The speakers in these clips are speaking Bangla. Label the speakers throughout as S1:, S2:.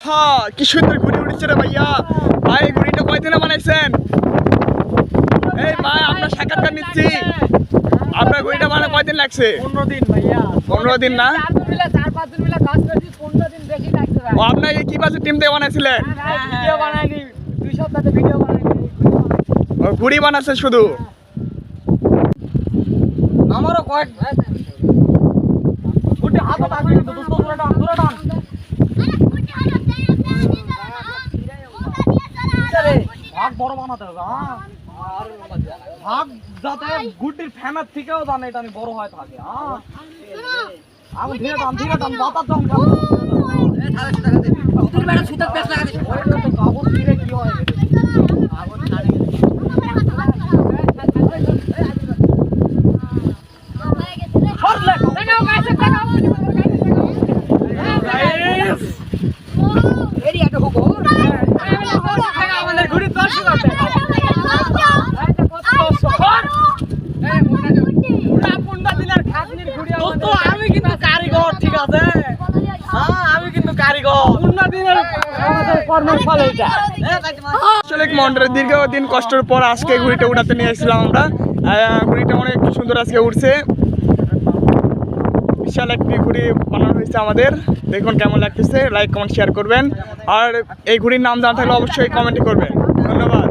S1: হ্যাঁ কি সুন্দর ঘুড়ি উঠেছে রে ভাইয়া। ভাই এই ঘুড়িটা কয়দিনে বানাইছেন? এই ভাই আপনার সাক্ষাৎকার নিচ্ছি। আপনার ঘুড়িটা বানাতে কয়দিন লাগছে?
S2: পনেরো দিন ভাইয়া।
S1: পনেরো দিন না? ও আপনার এই কি বাসে টিম দিয়ে বানাইছিলেন?
S3: ভিডিও বানাইনি দুই সপ্তাহে ভিডিও বানাইনি
S1: ও ঘুড়ি বানাচ্ছে শুধু?
S2: আমারও কয়েক ভাগ বড় বানাতে হবে হ্যাঁ? ভাগ যাতে গুটির ফ্যানের থেকেও জানে এটা আমি বড় হয়ে থাকে হ্যাঁ? আমি ধীরে টান ধীরে টান বাতার টান খাব
S1: দীর্ঘদিন কষ্টের পর আজকে ঘুড়িটা উড়াতে নিয়ে এসেছিলাম আমরা। ঘুড়িটা অনেক সুন্দর আজকে উঠছে বিশাল একটি ঘুড়ি বানানো হয়েছে আমাদের। দেখুন কেমন লাগতেছে। লাইক কমেন্ট শেয়ার করবেন। আর এই ঘুড়ির নাম জানা থাকলে অবশ্যই কমেন্ট করবেন। ধন্যবাদ।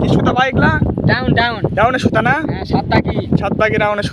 S1: কি সুতা ভাই এগুলা
S3: ডাউন ডাউন
S1: ডাউনে সুতা না?
S3: হ্যাঁ সাতটা কি?
S1: সাত রাউনে সুতা।